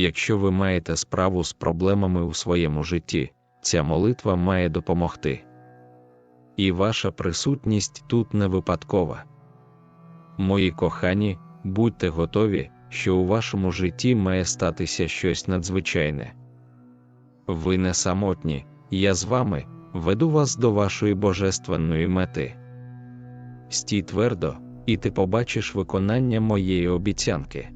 якщо ви маєте справу з проблемами у своєму житті, ця молитва має допомогти. І ваша присутність тут не випадкова. Мої кохані, будьте готові, що у вашому житті має статися щось надзвичайне. Ви не самотні, я з вами веду вас до вашої божественної мети. Стій твердо, і ти побачиш виконання моєї обіцянки.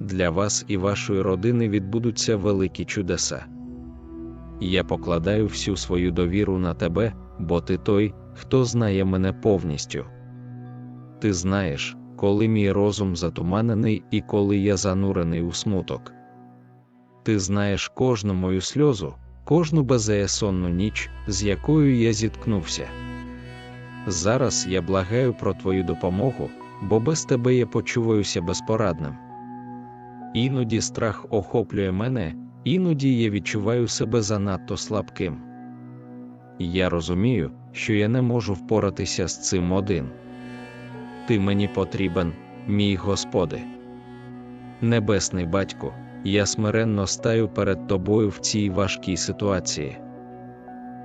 Для вас і вашої родини відбудуться великі чудеса. Я покладаю всю свою довіру на тебе, бо ти той, хто знає мене повністю. Ти знаєш, коли мій розум затуманений і коли я занурений у смуток. Ти знаєш кожну мою сльозу, кожну беззаєсонну ніч, з якою я зіткнувся. Зараз я благаю про твою допомогу, бо без тебе я почуваюся безпорадним. Іноді страх охоплює мене, іноді я відчуваю себе занадто слабким. Я розумію, що я не можу впоратися з цим один. Ти мені потрібен, мій Господи. Небесний батько, я смиренно стаю перед тобою в цій важкій ситуації.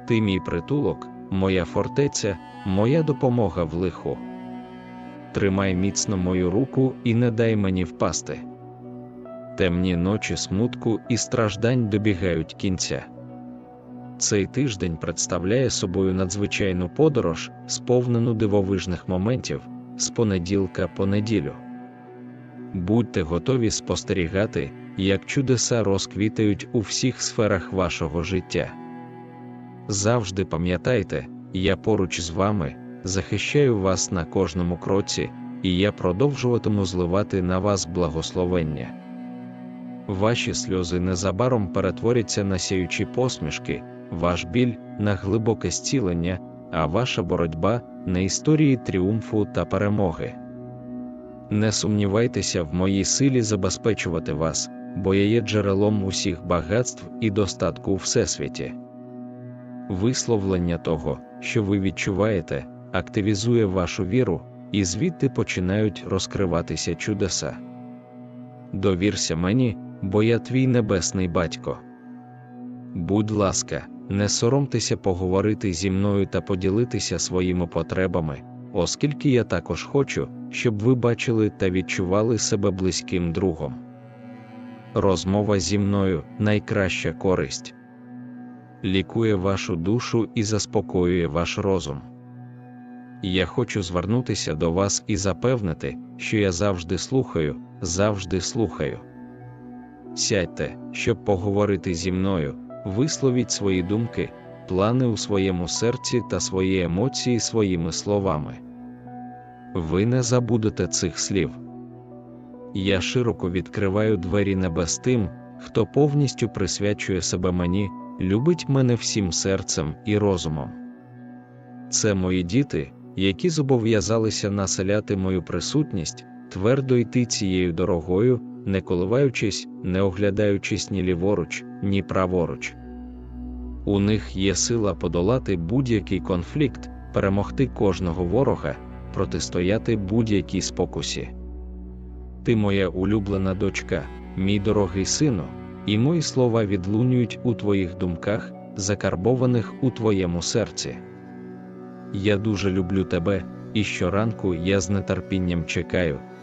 Ти мій притулок, моя фортеця, моя допомога в лиху. Тримай міцно мою руку і не дай мені впасти. Темні ночі смутку і страждань добігають кінця. Цей тиждень представляє собою надзвичайну подорож, сповнену дивовижних моментів з понеділка по неділю. Будьте готові спостерігати, як чудеса розквітають у всіх сферах вашого життя. Завжди пам'ятайте, я поруч з вами, захищаю вас на кожному кроці, і я продовжуватиму зливати на вас благословення. Ваші сльози незабаром перетворяться на сяючі посмішки, ваш біль на глибоке зцілення, а ваша боротьба на історії тріумфу та перемоги. Не сумнівайтеся в моїй силі забезпечувати вас, бо я є джерелом усіх багатств і достатку у всесвіті. Висловлення того, що ви відчуваєте, активізує вашу віру, і звідти починають розкриватися чудеса. Довірся мені, бо я твій небесний батько. Будь ласка, не соромтеся поговорити зі мною та поділитися своїми потребами, оскільки я також хочу, щоб ви бачили та відчували себе близьким другом. Розмова зі мною найкраща користь, лікує вашу душу і заспокоює ваш розум. Я хочу звернутися до вас і запевнити, що я завжди слухаю, завжди слухаю. Сядьте, щоб поговорити зі мною, висловіть свої думки, плани у своєму серці та свої емоції своїми словами. Ви не забудете цих слів. Я широко відкриваю двері небес тим, хто повністю присвячує себе мені, любить мене всім серцем і розумом. Це мої діти, які зобов'язалися населяти мою присутність, твердо йти цією дорогою, не коливаючись, не оглядаючись ні ліворуч, ні праворуч. У них є сила подолати будь-який конфлікт, перемогти кожного ворога, протистояти будь-якій спокусі. Ти моя улюблена дочка, мій дорогий сину, і мої слова відлунюють у твоїх думках, закарбованих у твоєму серці. Я дуже люблю тебе, і щоранку я з нетерпінням чекаю,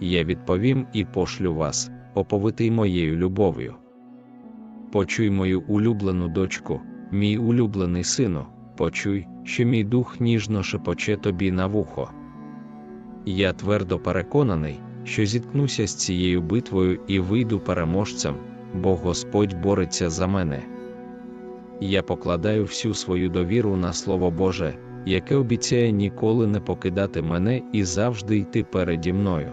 я відповім і пошлю вас, оповитий моєю любов'ю. Почуй мою улюблену дочку, мій улюблений сину, почуй, що мій дух ніжно шепоче тобі на вухо. Я твердо переконаний, що зіткнуся з цією битвою і вийду переможцем, бо Господь бореться за мене. Я покладаю всю свою довіру на Слово Боже, яке обіцяє ніколи не покидати мене і завжди йти переді мною.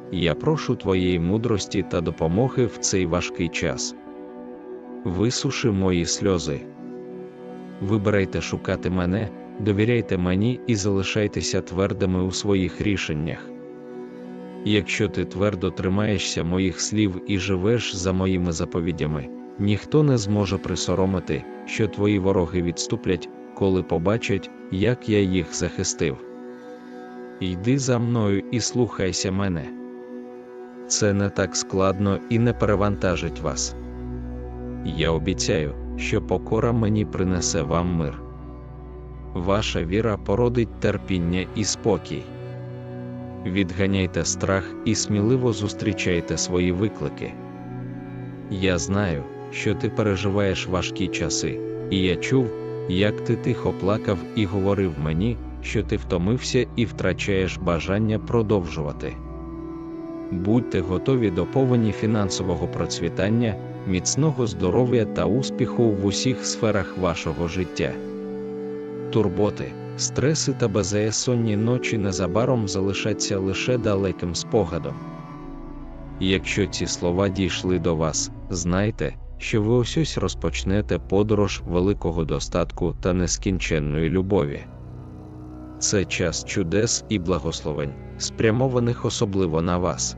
я прошу Твоєї мудрості та допомоги в цей важкий час. Висуши мої сльози. Вибирайте шукати мене, довіряйте мені і залишайтеся твердими у своїх рішеннях. Якщо ти твердо тримаєшся моїх слів і живеш за моїми заповідями, ніхто не зможе присоромити, що твої вороги відступлять, коли побачать, як я їх захистив. Йди за мною і слухайся мене. Це не так складно і не перевантажить вас. Я обіцяю, що покора мені принесе вам мир. Ваша віра породить терпіння і спокій. Відганяйте страх і сміливо зустрічайте свої виклики. Я знаю, що ти переживаєш важкі часи, і я чув, як ти тихо плакав і говорив мені, що ти втомився і втрачаєш бажання продовжувати. Будьте готові до повені фінансового процвітання, міцного здоров'я та успіху в усіх сферах вашого життя. Турботи, стреси та безсонні ночі незабаром залишаться лише далеким спогадом. Якщо ці слова дійшли до вас, знайте, що ви ось розпочнете подорож великого достатку та нескінченної любові. Це час чудес і благословень, спрямованих особливо на вас.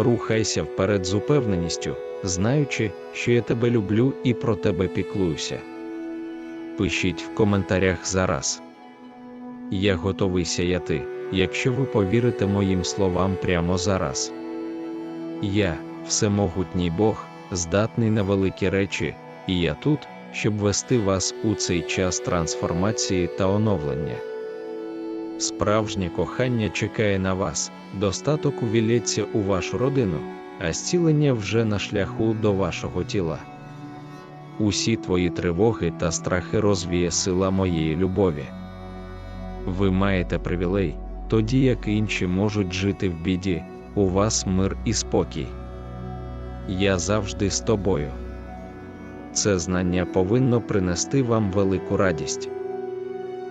Рухайся вперед з упевненістю, знаючи, що я тебе люблю і про тебе піклуюся. Пишіть в коментарях зараз. Я готовий сяяти, якщо ви повірите моїм словам прямо зараз. Я, всемогутній Бог, здатний на великі речі, і я тут, щоб вести вас у цей час трансформації та оновлення. Справжнє кохання чекає на вас, достаток увілється у вашу родину, а зцілення вже на шляху до вашого тіла. Усі твої тривоги та страхи розвіє сила моєї любові. Ви маєте привілей, тоді як інші можуть жити в біді, у вас мир і спокій. Я завжди з тобою. Це знання повинно принести вам велику радість.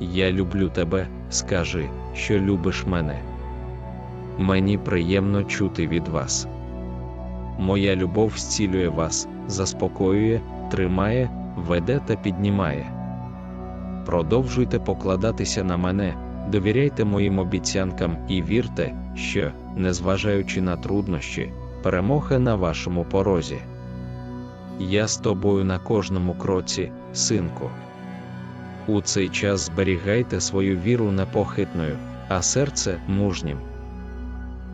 Я люблю тебе, скажи, що любиш мене. Мені приємно чути від вас. Моя любов зцілює вас, заспокоює, тримає, веде та піднімає. Продовжуйте покладатися на мене, довіряйте моїм обіцянкам і вірте, що, незважаючи на труднощі, перемога на вашому порозі. Я з тобою на кожному кроці, синку. У цей час зберігайте свою віру непохитною, а серце мужнім.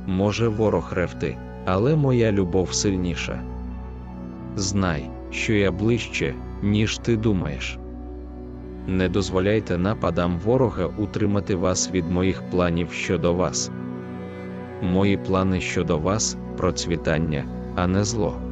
Може ворог ревти, але моя любов сильніша. Знай, що я ближче, ніж ти думаєш. Не дозволяйте нападам ворога утримати вас від моїх планів щодо вас. Мої плани щодо вас процвітання, а не зло.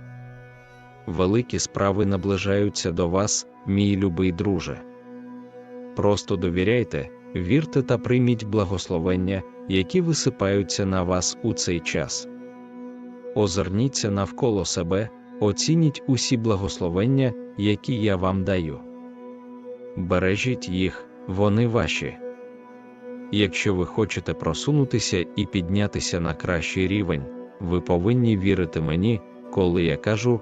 Великі справи наближаються до вас, мій любий друже. Просто довіряйте, вірте та прийміть благословення, які висипаються на вас у цей час. Озирніться навколо себе, оцініть усі благословення, які я вам даю. Бережіть їх, вони ваші. Якщо ви хочете просунутися і піднятися на кращий рівень, ви повинні вірити мені, коли я кажу,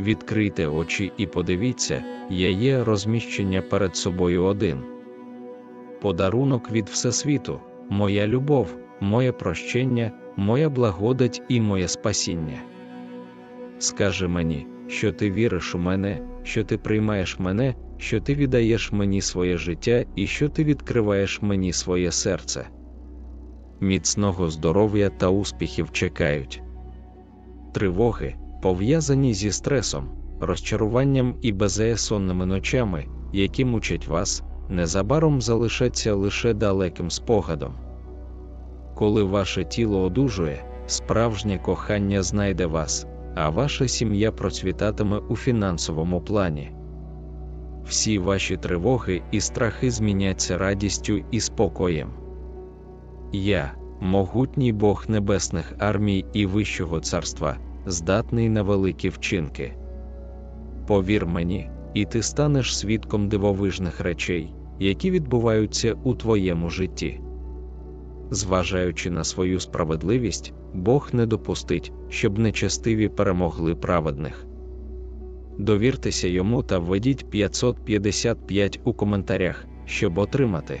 Відкрийте очі і подивіться, я є розміщення перед собою один. Подарунок від Всесвіту, моя любов, моє прощення, моя благодать і моє спасіння. Скажи мені, що ти віриш у мене, що ти приймаєш мене, що ти віддаєш мені своє життя і що ти відкриваєш мені своє серце. Міцного здоров'я та успіхів чекають. Тривоги, пов'язані зі стресом, розчаруванням і безеясонними ночами, які мучать вас, незабаром залишаться лише далеким спогадом. Коли ваше тіло одужує, справжнє кохання знайде вас, а ваша сім'я процвітатиме у фінансовому плані. Всі ваші тривоги і страхи зміняться радістю і спокоєм. Я, могутній Бог небесних армій і Вищого царства, здатний на великі вчинки. Повір мені, і ти станеш свідком дивовижних речей, які відбуваються у твоєму житті. Зважаючи на свою справедливість, Бог не допустить, щоб нечестиві перемогли праведних. Довіртеся йому та введіть 555 у коментарях, щоб отримати.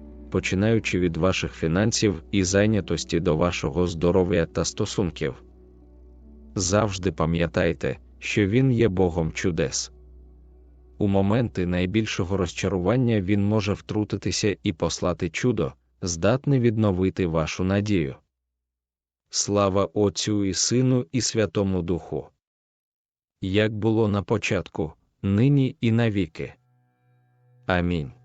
починаючи від ваших фінансів і зайнятості до вашого здоров'я та стосунків. Завжди пам'ятайте, що Він є Богом чудес. У моменти найбільшого розчарування Він може втрутитися і послати чудо, здатне відновити вашу надію. Слава Отцю і Сину, і Святому Духу. Як було на початку, нині і навіки. Амінь.